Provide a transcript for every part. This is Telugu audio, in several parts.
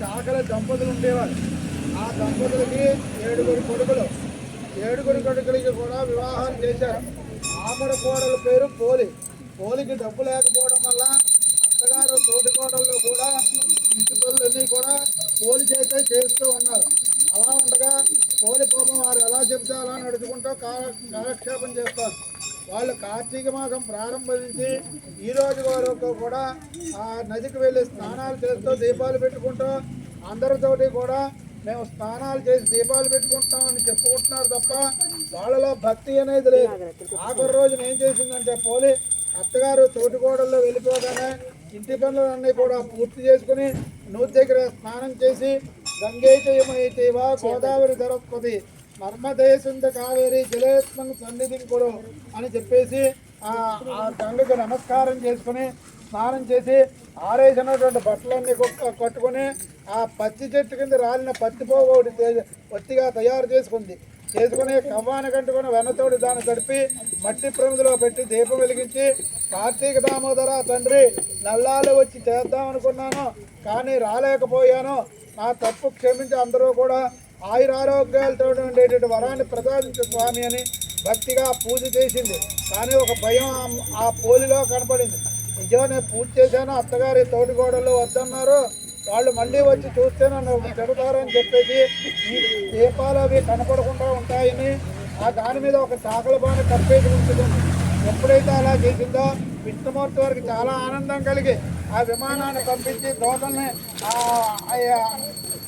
చాకల దంపతులు ఉండేవారు. ఆ దంపతులకి ఏడుగురు కొడుకులు. ఏడుగురు కొడుకులకి కూడా వివాహం చేశారు. ఆఖరి కోడల పేరు పోలి. పోలికి డబ్బు లేకపోవడం వల్ల అత్తగారు తోటి కోడల్లో కూడా ఇంటి పనులన్నీ కూడా పోలి చేస్తే చేస్తూ ఉన్నారు. అలా ఉండగా పోలి పాపం వారు ఎలా చెబితే అలా నడుచుకుంటూ కాల కాలక్షేపం చేస్తారు. వాళ్ళు కార్తీక మాసం ప్రారంభించి ఈ రోజు వరకు కూడా ఆ నదికి వెళ్ళి స్నానాలు చేస్తూ దీపాలు పెట్టుకుంటూ అందరితోటి కూడా మేము స్నానాలు చేసి దీపాలు పెట్టుకుంటామని చెప్పుకుంటున్నారు తప్ప వాళ్ళలో భక్తి అనేది లేదు. ఆఖరి రోజున ఏం చేసిందంటే పోలి అత్తగారు తోటికోడల్లో వెళ్ళిపోగానే ఇంటి పనులన్నీ కూడా పూర్తి చేసుకుని నూతి దగ్గర స్నానం చేసి గంగైతయమైతేవా గోదావరి ధరొక్కది నర్మదేశంత కావేరి జలేస్మన్ సన్నిధి కొడు అని చెప్పేసి ఆ ఆ గంగకు నమస్కారం చేసుకుని స్నానం చేసి ఆరేసినటువంటి బట్టలన్నీ కట్టుకొని ఆ పత్తి చెట్టు కింద రాలిన పత్తిపోగు ఒకటి ఒత్తిగా తయారు చేసుకుంది. చేసుకుని కవ్వాన కట్టుకుని వెన్నతోడి దాన్ని తడిపి మట్టి ప్రమిదిలో పెట్టి దీపం వెలిగించి కార్తీక దామోదర తండ్రి నల్లాలు వచ్చి చేద్దాం అనుకున్నాను కానీ రాలేకపోయాను. నా తప్పు క్షమించి అందరూ కూడా ఆయురారోగ్యాలతో ఉండేటువంటి వరాన్ని ప్రసాదించు స్వామి అని భక్తిగా పూజ చేసింది. కానీ ఒక భయం ఆ- పోలిలో కనపడింది. నిజం నేను పూజ చేశాను అత్తగారి తోటిగోడలు వద్దన్నారు. వాళ్ళు మళ్ళీ వచ్చి చూస్తే నన్ను చెబుతారని చెప్పేసి ఈ దీపాలు అవి కనపడకుండా ఉంటాయని ఆ దాని మీద ఒక చాకల బాణ కప్పేసి ఉంచుతుంది ఎప్పుడైతే అలా చేసిందో విష్ణుమూర్తి వారికి చాలా ఆనందం కలిగి ఆ విమానాన్ని పంపించి దోతల్ని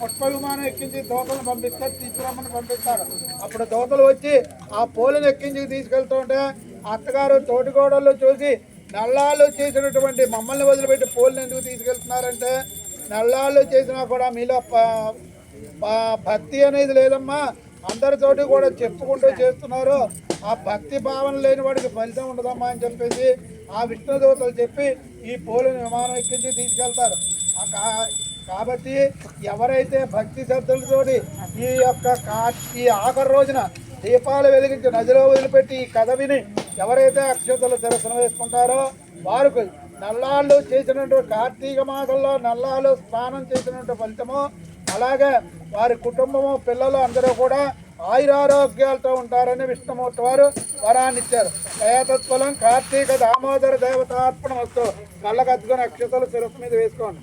పుష్ప విమానం ఎక్కించి దోతలను పంపిస్తే తీసుకురమ్మని పంపిస్తారు. అప్పుడు దోతలు వచ్చి ఆ పోలిని ఎక్కించి తీసుకెళ్తుంటే అత్తగారు తోటిగోడల్లో చూసి నల్లాళ్ళు చేసినటువంటి మమ్మల్ని వదిలిపెట్టి పోలిని ఎందుకు తీసుకెళ్తున్నారంటే నల్లాళ్ళు చేసినా కూడా మీలో ప- ప- భక్తి అనేది లేదమ్మా. అందరితోటి కూడా చెప్పుకుంటూ చేస్తున్నారు. ఆ భక్తి భావన లేని వాడికి ఫలితం ఉండదమ్మా అని చెప్పేసి ఆ విష్ణుదేవతలు చెప్పి ఈ పోలిని విమానం ఎక్కించి తీసుకెళ్తారు. ఆ కాబట్టి ఎవరైతే భక్తి శ్రద్ధలతోటి ఈ యొక్క కా- ఈ ఆఖరి రోజున దీపాలు వెలిగించి నదిలో వదిలిపెట్టి ఈ కథ విని ఎవరైతే అక్షతలు శిరసన వేసుకుంటారో వారికి నల్లాళ్ళు చేసినటువంటి కార్తీక మాసంలో నల్లాళ్ళు స్నానం చేసినటువంటి ఫలితము అలాగే వారి కుటుంబము పిల్లలు అందరూ కూడా ఆయురారోగ్యాలతో ఉంటారని విష్ణుమూర్తి వారు వరాన్ని ఇచ్చారు. దయాతత్వలం కార్తీక దామోదర దేవతార్పణ వస్తూ కళ్ళకద్దుకొని అక్షతలు శిరస్సు మీద వేసుకోండి.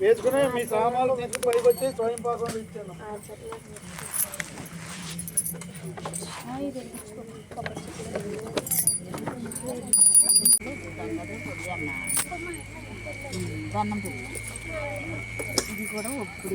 వేసుకుని మీ సామాన్లు తీసుకుని పైకి వచ్చి స్వయం పాకం ఇచ్చాను. దండం పువ్వు ఇది కూడా ఒప్పుడు